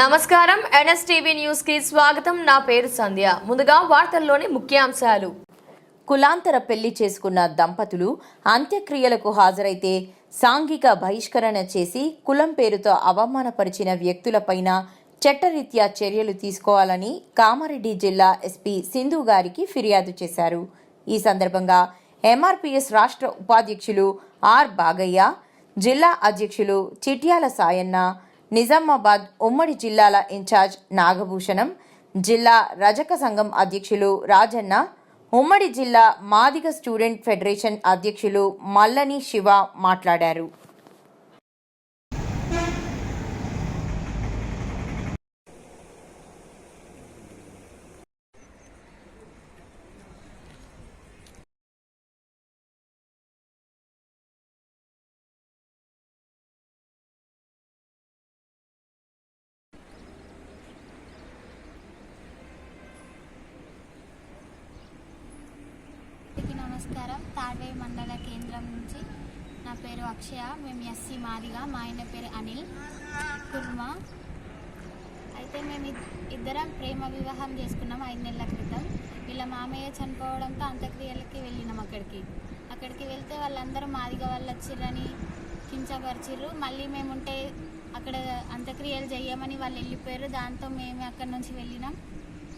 నమస్కారం. ఎన్ఎస్టీవీ న్యూస్కి స్వాగతం. నా పేరు సంధ్య. ముందుగా వార్తల్లోని ముఖ్యాంశాలు. కులాంతర పెళ్ళి చేసుకున్న దంపతులు అంత్యక్రియలకు హాజరైతే సాంఘిక బహిష్కరణ చేసి కులం పేరుతో అవమానపరిచిన వ్యక్తులపైన చట్టరీత్యా చర్యలు తీసుకోవాలని కామారెడ్డి జిల్లా ఎస్పీ సింధు గారికి ఫిర్యాదు చేశారు. ఈ సందర్భంగా ఎంఆర్పీఎస్ రాష్ట్ర ఉపాధ్యక్షులు ఆర్ బాగయ్య జిల్లా అధ్యక్షులు చిట్యాల సాయన్న నిజామాబాద్ ఉమ్మడి జిల్లాల ఇన్ఛార్జ్ నాగభూషణం జిల్లా రజక సంఘం అధ్యక్షులు రాజన్న ఉమ్మడి జిల్లా మాదిగ స్టూడెంట్ ఫెడరేషన్ అధ్యక్షులు మల్లని శివ మాట్లాడారు అందరికీ తాడే మండల కేంద్రం నుంచి నా పేరు అక్షయ మేము ఎస్సీ మాదిగా మా ఆయన పేరు అనిల్ కుర్మా. అయితే మేము ఇద్దరం ప్రేమ వివాహం చేసుకున్నాం ఐదు నెలల క్రితం. వీళ్ళ మామయ్య చనిపోవడంతో అంత్యక్రియలకి వెళ్ళినాం అక్కడికి. అక్కడికి వెళ్తే వాళ్ళందరూ మాదిగా వాళ్ళు వచ్చిర్రని కించపరిచిర్రు. మళ్ళీ మేము ఉంటే అక్కడ అంత్యక్రియలు చేయమని వాళ్ళు వెళ్ళిపోయారు. దాంతో మేము అక్కడి నుంచి వెళ్ళినాం.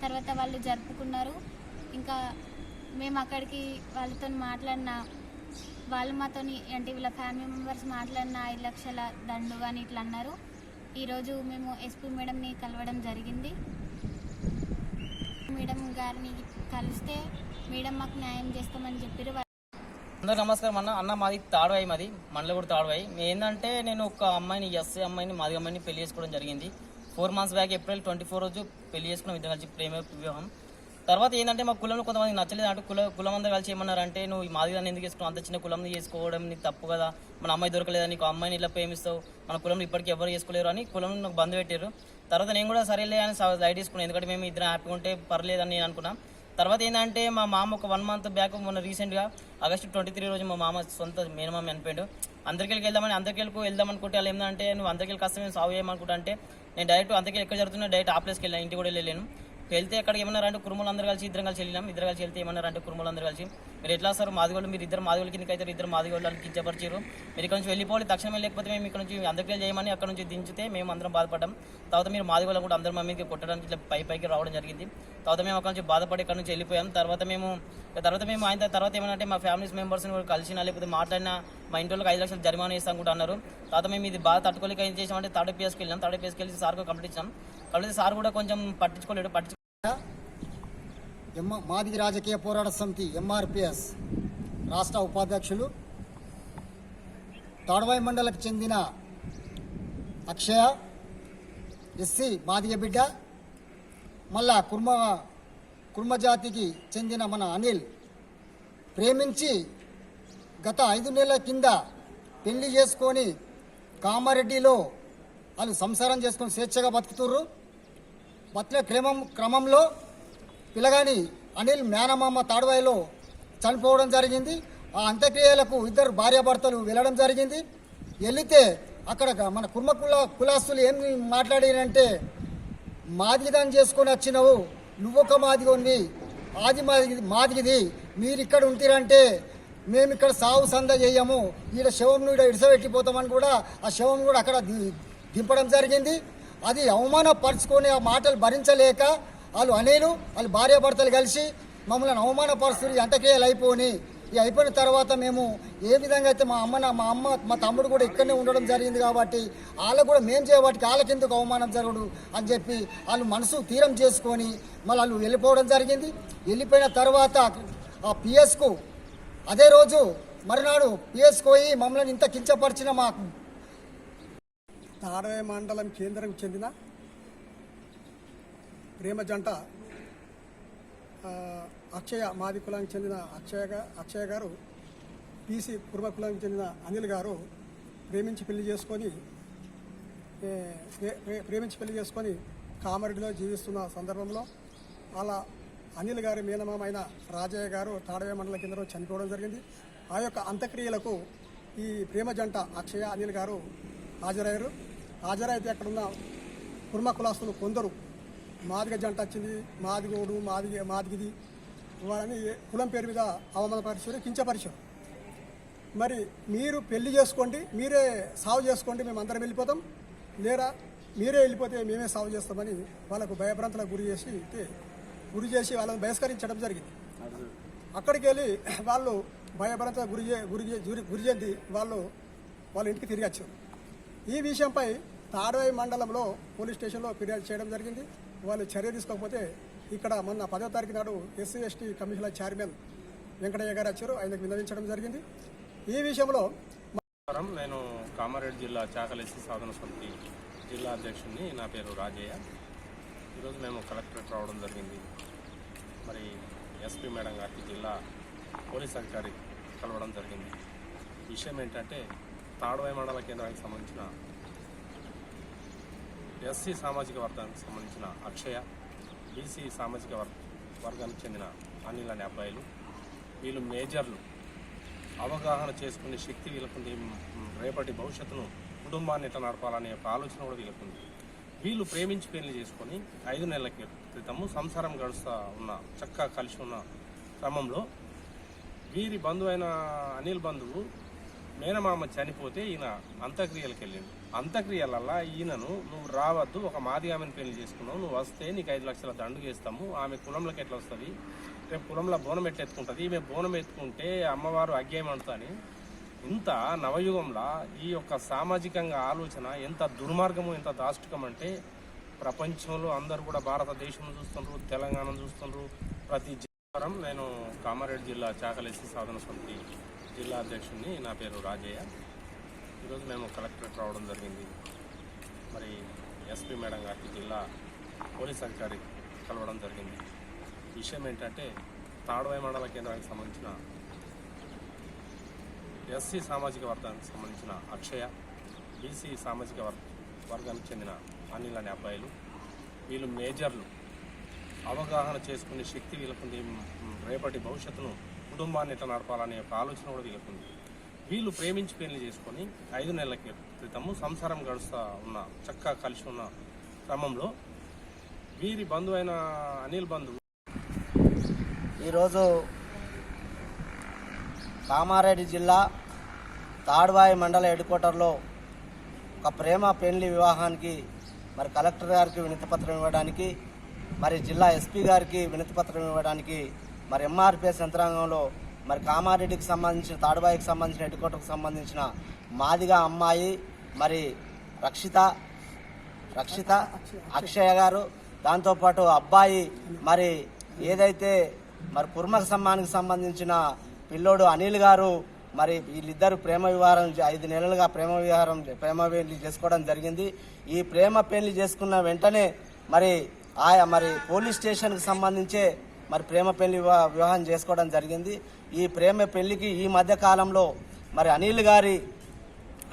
తర్వాత వాళ్ళు జరుపుకున్నారు. ఇంకా మేము అక్కడికి వాళ్ళతో మాట్లాడిన వాళ్ళు మాతోని అంటే వీళ్ళ ఫ్యామిలీ మెంబర్స్ మాట్లాడిన ఐదు లక్షల దండు కానీ ఇట్లా అన్నారు. ఈరోజు మేము ఎస్పీ మేడంని కలవడం జరిగింది. మేడం గారిని కలిస్తే మేడం మాకు న్యాయం చేస్తామని చెప్పారు అందరు నమస్కారం అన్న. అన్న మాది తాడువాయి మాది మనలో కూడా తాడువాయి. ఏంటంటే నేను ఒక అమ్మాయిని ఎస్ఏ అమ్మాయిని మాది అమ్మాయిని పెళ్ళి చేసుకోవడం జరిగింది. Four months back April twenty four రోజు పెళ్ళి చేసుకున్న ఇద్దరు కలిసి ప్రేమ వివాహం. తర్వాత ఏంటంటే మా కులంలో కొంతమంది నచ్చలేదు. అంటే కుల కులం అందరూ కలిసి ఏమన్నారంటే నువ్వు ఈ మాదిగాన్ని ఎందుకు చేసుకున్నావు? అంత చిన్న కులం చేసుకోవడం నీకు తప్పు కదా. మన అమ్మాయి దొరకలేదా? నీకు అమ్మాయిని ఇట్లా ప్రేమిస్తావు? మన కులంలో ఇప్పటికీ ఎవరు చేసుకోలేరు అని కులం నాకు బంద్ పెట్టారు తర్వాత నేను కూడా సరేలే అని సైడ్ తీసుకున్నాను. ఎందుకంటే మేము ఇద్దరం హ్యాపీగా ఉంటే పర్లేదని నేను అనుకున్నా. తర్వాత ఏంటంటే మా మామ ఒక వన్ మంత్ బ్యాక్ మొన్న రీసెంట్గా ఆగస్టు ట్వంటీ త్రీ రోజు మా మామ సొంత మేనమామ చనిపోయాడు అందరికెళ్ళి వెళ్దామని అందరికెళ్ళకు వెళ్దాం అనుకుంటే వాళ్ళు ఏంటంటే నువ్వు అందరికెళ్ళి కష్టమే మేము సాగు చేయమనుకుంటా అంటే నేను డైరెక్ట్ అందరికీ ఎక్కడ జరుగుతున్నా డైరెక్ట్ ఆ ప్లేస్కి వెళ్ళాను ఇంటి కూడా వెళ్ళలేను. వెళ్తే అక్కడ ఏమన్నారంటే కురుములు అందరూ కలిసి ఇద్దరం కలిసి వెళ్ళినాం. ఇద్దరు కలిసి వెళ్తే ఏమన్నారంటే కురుములు అందరూ కలిసి. మీరు ఎట్లా సార్ మాదిగోళ్ళు మీరు ఇద్దరు మాదిగోళ్ళ కిందకి అయితే ఇద్దరు మాదిగోళ్ళు అని కించపరిచారు మీరు ఇక్కడ నుంచి వెళ్ళిపోవాలి తక్షణమే లేకపోతే మేము ఇక్కడ నుంచి అందరికీ చేయమని అక్కడ నుంచి దించితే మేము అందరం బాధపడ్డాం. తర్వాత మీరు మాదిగోళ్ళు కూడా అందరం మా మీదకి కొట్టడానికి ఇట్లా పై పైకి రావడం జరిగింది. తర్వాత మేము అక్కడ నుంచి బాధపడి ఇక్కడ నుంచి వెళ్ళిపోయాం. తర్వాత మేము తర్వాత మేము ఆయన తర్వాత ఏమంటే మా ఫ్యామిలీస్ మెంబర్స్ని కూడా కలిసినా లేకపోతే మాట్లాడినా మా ఇంటి వాళ్ళకి ఐదు లక్షలు జరిమానా ఇస్తాం కూడా అన్నారు. తర్వాత మేము ఇది బాధ తట్టుకోలేక ఏం చేసామంటే థర్డ్ పిఎస్కి వెళ్ళాం థర్డ్ పిఎస్కి వెళ్ళి సార్ కంప్లీట్ ఇచ్చాం కాబట్టి సార్ కూడా కొంచెం పట్టించుకోలేడు పట్టించు మాదిరి రాజకీయ పోరాట సమితి ఎంఆర్పిఎస్ రాష్ట్ర ఉపాధ్యక్షులు తాడవాయి మండలకు చెందిన అక్షయ ఎస్సీ మాదిగ బిడ్డ మళ్ళా కుర్మ కుర్మ జాతికి చెందిన మన అనిల్ ప్రేమించి గత ఐదు నెలల కింద పెళ్ళి చేసుకొని కామారెడ్డిలో వాళ్ళు సంసారం చేసుకొని స్వేచ్ఛగా బతుకుతుర్రు. బతికే క్రమం క్రమంలో పిల్లగాని అనిల్ మేనమామ తాడువాయిలో చనిపోవడం జరిగింది. ఆ అంత్యక్రియలకు ఇద్దరు భార్యాభర్తలు వెళ్ళడం జరిగింది. వెళితే అక్కడ మన కుర్మ కుల కులాస్తులు ఏం మాట్లాడారంటే మాదిగిదాన్ని చేసుకొని వచ్చినవు నువ్వొక మాదిగోనివి ఆది మాదిగి మాదిగిది మీరు ఇక్కడ ఉంటిరంటే మేము ఇక్కడ సాగు సంద చేయము ఈడ శవం ఈడ ఇడిసబెట్టిపోతామని కూడా ఆ శవం కూడా అక్కడ ది- దింపడం జరిగింది. అది అవమానపరుచుకొని ఆ మాటలు భరించలేక వాళ్ళు అనేలు వాళ్ళు భార్యాభర్తలు కలిసి మమ్మల్ని అవమానపరుస్తున్నారు అంతకేయాలు అయిపోని. ఈ అయిపోయిన తర్వాత మేము ఏ విధంగా అయితే మా అమ్మ మా అమ్మ మా తమ్ముడు కూడా ఇక్కడనే ఉండడం జరిగింది కాబట్టి వాళ్ళకు కూడా మేము చేయబట్టి వాళ్ళకి ఎందుకు అవమానం జరగడు అని చెప్పి వాళ్ళు మనసు తీరం చేసుకొని మళ్ళీ వాళ్ళు వెళ్ళిపోవడం జరిగింది. వెళ్ళిపోయిన తర్వాత ఆ పిఎస్కు అదే రోజు మరునాడు పిఎస్కు పోయి మమ్మల్ని ఇంత కించపరిచిన మా తాడవే మండలం కేంద్రం చెందిన ప్రేమ జంట అక్షయ మాది కులానికి చెందిన అక్షయ అక్షయ గారు పీసీ కుర్మ కులానికి చెందిన అనిల్ గారు ప్రేమించి పెళ్ళి చేసుకొని ప్రేమించి పెళ్ళి చేసుకొని కామరెడ్డిలో జీవిస్తున్న సందర్భంలో అలా అనిల్ గారి మేనమామ అయిన రాజయ్య గారు తాడవే మండల కేంద్రంలో చనిపోవడం జరిగింది. ఆ యొక్క అంత్యక్రియలకు ఈ ప్రేమ జంట అక్షయ అనిల్ గారు హాజరయ్యారు. హాజరైతే అక్కడున్న కుర్మ కులాస్తులు కొందరు. మాదిగ జంట వచ్చింది మాదిగోడు మాదిగ మాదిగిది. వాళ్ళని కులం పేరు మీద అవమానపరిచారు కించపరిచారు. మరి మీరు పెళ్ళి చేసుకోండి మీరే సాగు చేసుకోండి మేము అందరం వెళ్ళిపోతాం. లేరా మీరే వెళ్ళిపోతే మేమే సాగు చేస్తామని వాళ్ళకు భయభ్రాంతలకు గురి చేసి గురి చేసి వాళ్ళని బహిష్కరించడం జరిగింది. అక్కడికి వెళ్ళి వాళ్ళు భయభ్రాంతులకు గురి గురి గురి గురి చెంది వాళ్ళు వాళ్ళ ఇంటికి తిరిగి వచ్చారు. ఈ విషయంపై తాడవాయి మండలంలో పోలీస్ స్టేషన్లో ఫిర్యాదు చేయడం జరిగింది. వాళ్ళు చర్య తీసుకోకపోతే ఇక్కడ మొన్న పదో తారీఖు నాడు SC ST commissioner chairman Venkataiah garu వచ్చారు. ఆయనకు విన్నవించడం జరిగింది. ఈ విషయంలో నేను కామారెడ్డి జిల్లా చాకలేసి సాధన సమితి జిల్లా అధ్యక్షుడిని నా పేరు రాజయ్య. ఈరోజు మేము కలెక్టరేట్ రావడం జరిగింది. మరి ఎస్పీ మేడం గారికి జిల్లా పోలీస్ అధికారి కలవడం జరిగింది. విషయం ఏంటంటే తాడవాయి మండల కేంద్రానికి సంబంధించిన ఎస్సీ సామాజిక వర్గానికి సంబంధించిన అక్షయ బీసీ సామాజిక వర్గానికి చెందిన అనిల్ అనే అబ్బాయిలు. వీళ్ళు మేజర్లు. అవగాహన చేసుకునే శక్తి వీళ్ళకుంది. రేపటి భవిష్యత్తును కుటుంబాన్ని ఎట్లా నడపాలనే ఒక ఆలోచన కూడా వీళ్ళకుంది. వీళ్ళు ప్రేమించి పెళ్ళి చేసుకొని ఐదు నెలల క్రితము సంసారం గడుస్తూ ఉన్న చక్కగా కలిసి ఉన్న క్రమంలో వీరి బంధువు అయిన అనిల్ బంధువు మేనమామ చనిపోతే ఈయన అంత్యక్రియలకు వెళ్ళింది అంత్యక్రియలల్లా ఈయనను నువ్వు రావద్దు ఒక మాది ఆమెను పెళ్ళి చేసుకున్నావు నువ్వు వస్తే నీకు ఐదు లక్షల దండుగేస్తాము ఆమె కులంలోకి ఎట్లా వస్తుంది? రేపు కులంలో బోనం ఎట్లా ఎత్తుకుంటుంది? ఈమె బోనం ఎత్తుకుంటే అమ్మవారు అగ్గేయమంటుంది ఇంత నవయుగంలో ఈ యొక్క సామాజికంగా ఆలోచన ఎంత దుర్మార్గము ఎంత దాష్టికం అంటే ప్రపంచంలో అందరూ కూడా భారతదేశం చూస్తుండ్రు తెలంగాణ చూస్తుండ్రు. ప్రతి జిల్లా నేను కామారెడ్డి జిల్లా చాకలేసి సాధన సమితి జిల్లా అధ్యక్షుడిని నా పేరు రాజయ్య. ఈరోజు మేము కలెక్టరేట్ రావడం జరిగింది. మరి ఎస్పీ మేడం గారికి జిల్లా పోలీస్ అధికారి కలవడం జరిగింది. విషయం ఏంటంటే తాడవాయి మండల కేంద్రానికి సంబంధించిన ఎస్సీ సామాజిక వర్గానికి సంబంధించిన అక్షయ బీసీ సామాజిక వర్గ వర్గానికి చెందిన అనిల్ అనే అబ్బాయిలు వీళ్ళు మేజర్లు. అవగాహన చేసుకునే శక్తి వీళ్ళకుంది. రేపటి భవిష్యత్తును కుటుంబాన్ని ఎట్లా నడపాలనే ఒక ఆలోచన కూడా వీళ్ళకుంది. వీళ్ళు ప్రేమించి పెళ్ళి చేసుకొని ఐదు నెలల క్రితము సంసారం గడుస్తూ ఉన్న చక్కగా కలిసి ఉన్న క్రమంలో వీరి బంధువు అయిన అనిల్ బంధువు ఈరోజు కామారెడ్డి జిల్లా తాడ్వాయి మండల హెడ్ క్వార్టర్లో ఒక ప్రేమ పెళ్ళి వివాహానికి మరి కలెక్టర్ గారికి వినతిపత్రం ఇవ్వడానికి మరి జిల్లా ఎస్పీ గారికి వినతిపత్రం ఇవ్వడానికి మరి ఎంఆర్పిఎస్ యంత్రాంగంలో మరి కామారెడ్డికి సంబంధించిన తాడుబాయికి సంబంధించిన హెడ్ సంబంధించిన మాదిగా అమ్మాయి మరి రక్షిత రక్షిత అక్షయ గారు దాంతోపాటు అబ్బాయి మరి ఏదైతే మరి కుర్మక సమ్మానికి సంబంధించిన పిల్లోడు అనిల్ గారు మరి వీళ్ళిద్దరు ప్రేమ వివాహం ఐదు నెలలుగా ప్రేమ వివాహం ప్రేమ పెళ్ళి చేసుకోవడం జరిగింది. ఈ ప్రేమ పెళ్ళి చేసుకున్న వెంటనే మరి ఆయా మరి పోలీస్ స్టేషన్కి సంబంధించే మరి ప్రేమ పెళ్ళి వివాహం చేసుకోవడం జరిగింది. ఈ ప్రేమ పెళ్ళికి ఈ మధ్య కాలంలో మరి అనిల్ గారి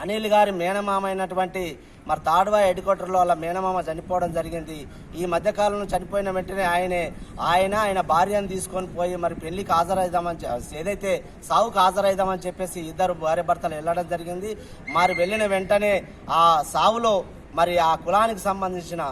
అనిల్ గారి మేనమామ అయినటువంటి మరి తాడువా హెడ్ వాళ్ళ మేనమామ చనిపోవడం జరిగింది. ఈ మధ్యకాలంలో చనిపోయిన వెంటనే ఆయనే ఆయన ఆయన భార్యను తీసుకొని పోయి మరి పెళ్ళికి హాజరైదామని ఏదైతే సావుకు హాజరైదామని చెప్పేసి ఇద్దరు భార్య భర్తలు వెళ్ళడం జరిగింది. మరి వెళ్ళిన వెంటనే ఆ సావులో మరి ఆ కులానికి సంబంధించిన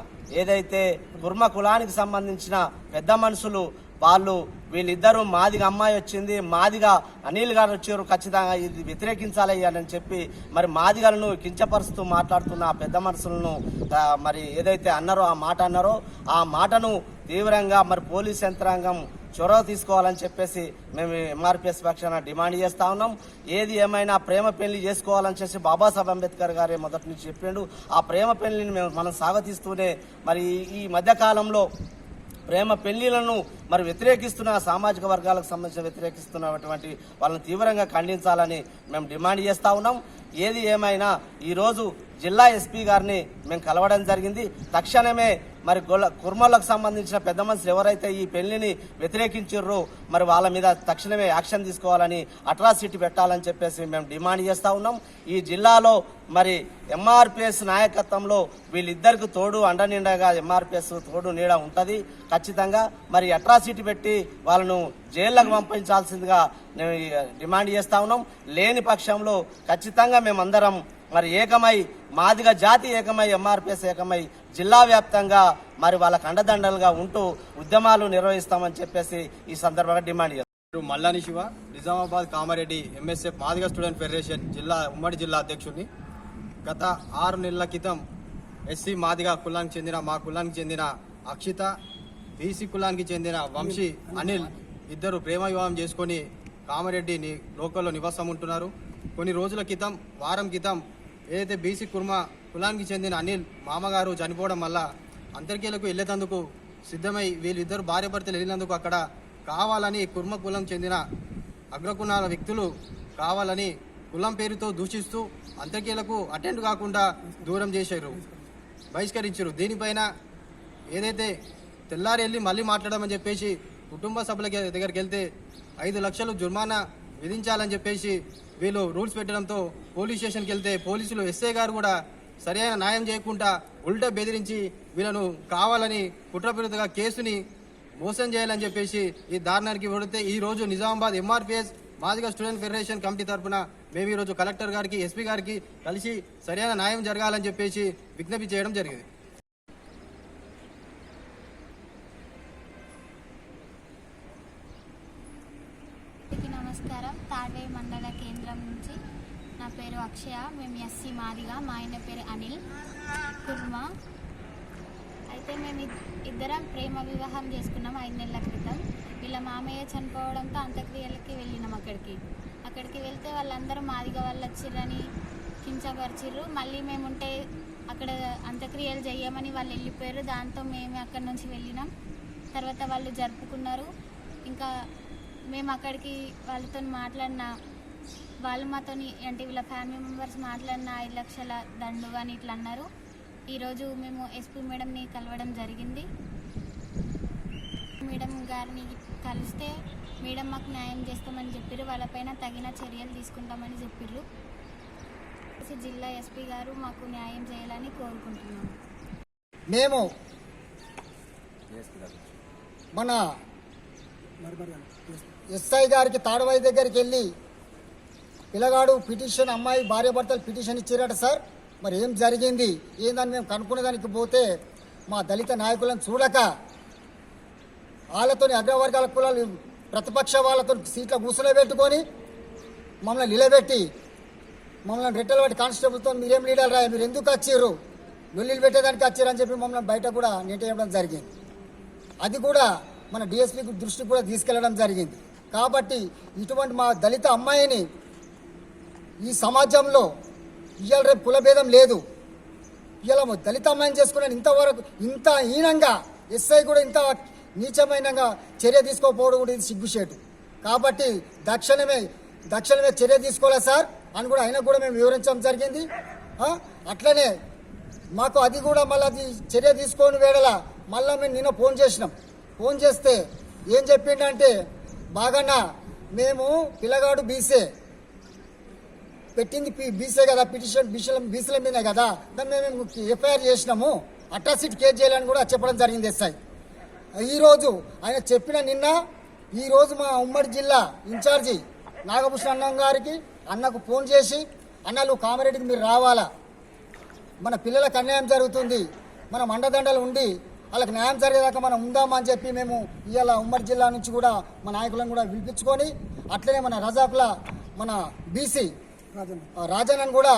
ఏదైతే కుర్మ కులానికి సంబంధించిన పెద్ద మనుషులు వాళ్ళు వీళ్ళిద్దరూ మాదిగా అమ్మాయి వచ్చింది మాదిగా అనిల్ గారు వచ్చారు ఖచ్చితంగా ఇది వ్యతిరేకించాలి అని చెప్పి మరి మాదిగలను కించపరుస్తూ మాట్లాడుతున్న ఆ పెద్ద మనుషులను మరి ఏదైతే అన్నారో ఆ మాట అన్నారో ఆ మాటను తీవ్రంగా మరి పోలీస్ యంత్రాంగం చొరవ తీసుకోవాలని చెప్పేసి మేము ఎంఆర్పిఎస్ పక్షాన డిమాండ్ చేస్తా ఉన్నాం. ఏది ఏమైనా ప్రేమ పెళ్ళి చేసుకోవాలని చెప్పి బాబాసాహెబ్ అంబేద్కర్ గారే మొదటి నుంచి చెప్పిండు. ఆ ప్రేమ పెళ్ళిని మేము మనం సాగతీస్తూనే మరి ఈ మధ్యకాలంలో ప్రేమ పెళ్ళిలను మరి వ్యతిరేకిస్తున్న సామాజిక వర్గాలకు సంబంధించిన వ్యతిరేకిస్తున్నటువంటి వాళ్ళని తీవ్రంగా ఖండించాలని మేము డిమాండ్ చేస్తా ఉన్నాం. ఏది ఏమైనా ఈరోజు జిల్లా ఎస్పీ గారిని మేము కలవడం జరిగింది. తక్షణమే మరి గొల్ల కుర్మలకు సంబంధించిన పెద్ద మనుషులు ఎవరైతే ఈ పెళ్ళిని వ్యతిరేకించారో మరి వాళ్ళ మీద తక్షణమే యాక్షన్ తీసుకోవాలని అట్రాసిటీ పెట్టాలని చెప్పేసి మేము డిమాండ్ చేస్తా ఉన్నాం. ఈ జిల్లాలో మరి ఎంఆర్పిఎస్ నాయకత్వంలో వీళ్ళిద్దరికి తోడు అండనిండగా ఎంఆర్పిఎస్ తోడు నీడ ఉంటుంది. ఖచ్చితంగా మరి అట్రాసిటీ పెట్టి వాళ్ళను జైళ్ళకు పంపించాల్సిందిగా మేము డిమాండ్ చేస్తా ఉన్నాం. లేని పక్షంలో ఖచ్చితంగా మేమందరం మరి ఏకమై మాదిగ జాతి ఏకమై ఎంఆర్పిఎస్ ఏకమై జిల్లా వ్యాప్తంగా మరి వాళ్ళకు అండదండలుగా ఉంటూ ఉద్యమాలు నిర్వహిస్తామని చెప్పేసి ఈ సందర్భంగా డిమాండ్ చేస్తారు Mallani Shiva Nizamabad Kamareddy MSF Madiga student federation జిల్లా ఉమ్మడి జిల్లా అధ్యక్షుడిని. గత ఆరు నెలల క్రితం ఎస్సీ మాదిగ కులానికి చెందిన మా కులానికి చెందిన అక్షిత బీసీ కులానికి చెందిన వంశీ అనిల్ ఇద్దరు ప్రేమ వివాహం చేసుకొని కామారెడ్డిని లోకల్లో నివాసం ఉంటున్నారు. కొన్ని రోజుల క్రితం వారం క్రితం ఏదైతే బీసీ కుర్మ కులానికి చెందిన అనిల్ మామగారు చనిపోవడం వల్ల అంతర్కీలకు వెళ్ళేటందుకు సిద్ధమై వీళ్ళిద్దరు భార్య భర్తలు వెళ్ళినందుకు అక్కడ కావాలని కుర్మ కులం చెందిన అగ్రకులాల వ్యక్తులు కావాలని కులం పేరుతో దూషిస్తూ అంత్యక్రియలకు అటెండ్ కాకుండా దూరం చేశారు. బహిష్కరించారు. దీనిపైన ఏదైతే తెల్లారి వెళ్ళి మళ్ళీ మాట్లాడమని చెప్పేసి కుటుంబ సభ్యుల దగ్గరికి వెళ్తే ఐదు లక్షలు జుర్మానా విధించాలని చెప్పేసి వీళ్ళు రూల్స్ పెట్టడంతో పోలీస్ స్టేషన్కి వెళ్తే పోలీసులు ఎస్ఐ గారు కూడా సరైన న్యాయం చేయకుండా ఉల్టా బెదిరించి వీళ్ళను కావాలని కుట్రపూరితగా కేసుని మోసం చేయాలని చెప్పేసి ఈ దారుణానికి పడితే ఈ రోజు Nizamabad MRPS Madiga student federation committee తరఫున మేము ఈరోజు కలెక్టర్ గారికి ఎస్పీ గారికి కలిసి సరైన న్యాయం జరగాలని చెప్పేసి విజ్ఞప్తి చేయడం జరిగింది అందరికీ నమస్కారం తాడ్వే మండల కేంద్రం నుంచి నా పేరు అక్షయ. మేము ఎస్సీ మాదిగా మా ఆయన పేరు అనిల్. కుర్మ. అయితే మేము ఇద్దరం ప్రేమ వివాహం చేసుకున్నాం ఐదు నెలల క్రితం. వీళ్ళ మామయ్య చనిపోవడంతో అంత్యక్రియలకి వెళ్ళినాం అక్కడికి. అక్కడికి వెళ్తే వాళ్ళందరూ మాదిగా వాళ్ళు వచ్చిర్రని కించపరిచిర్రు. మళ్ళీ మేము ఉంటే అక్కడ అంత్యక్రియలు చేయమని వాళ్ళు వెళ్ళిపోయారు. దాంతో మేము అక్కడి నుంచి వెళ్ళినాం. తర్వాత వాళ్ళు జరుపుకున్నారు. ఇంకా మేము అక్కడికి వాళ్ళతో మాట్లాడిన వాళ్ళు మాతోని అంటే వీళ్ళ ఫ్యామిలీ మెంబర్స్ మాట్లాడిన ఐదు లక్షల దండు అని ఇట్లా అన్నారు. ఈరోజు మేము ఎస్పీ మేడంని కలవడం జరిగింది. మేడం గారిని కలిస్తే మేడం మాకు న్యాయం చేస్తామని చెప్పారు వాళ్ళపైన తగిన చర్యలు తీసుకుంటామని చెప్పారు జిల్లా ఎస్పీ గారు మాకు న్యాయం చేయాలని కోరుకుంటున్నాము. మేము మన మరి మరి అని. ఎస్ఐ గారికి తాడవాయి దగ్గరికి వెళ్ళి పిల్లగాడు పిటిషన్ అమ్మాయి భార్య భర్తలు పిటిషన్ ఇచ్చారట సార్. మరి ఏం జరిగింది? ఏందని మేము కనుక్కునేదానికి పోతే మా దళిత నాయకులను చూడక వాళ్ళతోని అగ్రవర్గాల కులాలు ప్రతిపక్ష వాళ్ళతో సీట్ల కూర్చునే పెట్టుకొని మమ్మల్ని నిలబెట్టి మమ్మల్ని రెట్టెలు పట్టి కానిస్టేబుల్తో మీరేం లీడర్ రాయ మీరు ఎందుకు వచ్చారు? లొల్లిలు పెట్టేదానికి వచ్చారని చెప్పి మమ్మల్ని బయట కూడా నెట్టేయడం జరిగింది. అది కూడా మన డిఎస్పీకి దృష్టికి కూడా తీసుకెళ్ళడం జరిగింది. కాబట్టి ఇటువంటి మా దళిత అమ్మాయిని ఈ సమాజంలో ఇవాళ రేపు కులభేదం లేదు. ఇలా దళిత అమ్మాయిని చేసుకున్నాను ఇంతవరకు ఇంత హీనంగా ఎస్ఐ కూడా ఇంత నీచమైన చర్య తీసుకోకపోవడం కూడా ఇది సిగ్గుచేటు. కాబట్టి దక్షిణమే దక్షిణమే చర్య తీసుకోలే సార్? అని కూడా ఆయన కూడా మేము వివరించడం జరిగింది. అట్లనే మాకు అది కూడా మళ్ళీ అది చర్య తీసుకొని వేడలా మళ్ళీ మేము నిన్న ఫోన్ చేసినాం. ఫోన్ చేస్తే ఏం చెప్పిండంటే బాగన్నా మేము పిల్లగాడు బీసే పెట్టింది పి- బీసే కదా పిటిషన్ బీసీల బీసీల మీదనే కదా. దాన్ని మేము ఎఫ్ఐఆర్ చేసినాము. అట్రాసిటీ కేసు చేయాలని కూడా చెప్పడం జరిగింది ఎస్ఐ. ఈరోజు ఆయన చెప్పిన నిన్న ఈరోజు మా ఉమ్మడి జిల్లా ఇన్ఛార్జి నాగభూషణ అన్నం గారికి అన్నకు ఫోన్ చేసి అన్నలు కామరెడ్డికి మీరు రావాలా? మన పిల్లలకు అన్యాయం జరుగుతుంది. మనం అండదండలు ఉండి వాళ్ళకి న్యాయం జరిగేదాకా మనం ఉందామా? అని చెప్పి మేము ఇవాళ ఉమ్మడి జిల్లా నుంచి కూడా మా నాయకులను కూడా పిలిపించుకొని అట్లనే మన రజాకుల మన బీసీ రాజన్నను కూడా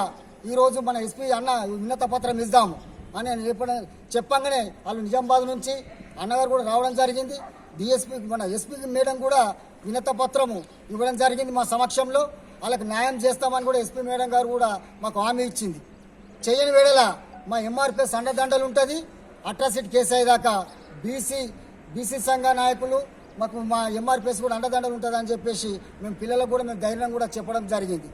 ఈరోజు మన ఎస్పీ అన్న విన్నత పత్రం ఇద్దాము అని నేను చెప్పడం చెప్పంగానే వాళ్ళు నిజామాబాద్ నుంచి అన్నగారు కూడా రావడం జరిగింది. డిఎస్పీ మన ఎస్పీ మేడం కూడా వినత పత్రము ఇవ్వడం జరిగింది మా సమక్షంలో. వాళ్ళకి న్యాయం చేస్తామని కూడా ఎస్పీ మేడం గారు కూడా మాకు హామీ ఇచ్చింది. చేయని వేళల మా ఎంఆర్పిఎస్ అండదండలు ఉంటుంది. అట్రాసిటీ కేసు అయ్యేదాకా బీసీ బీసీ సంఘ నాయకులు మాకు మా ఎంఆర్పిఎస్ కూడా అండదండలు ఉంటుందని చెప్పేసి మేము పిల్లలకు కూడా మేము ధైర్యం కూడా చెప్పడం జరిగింది.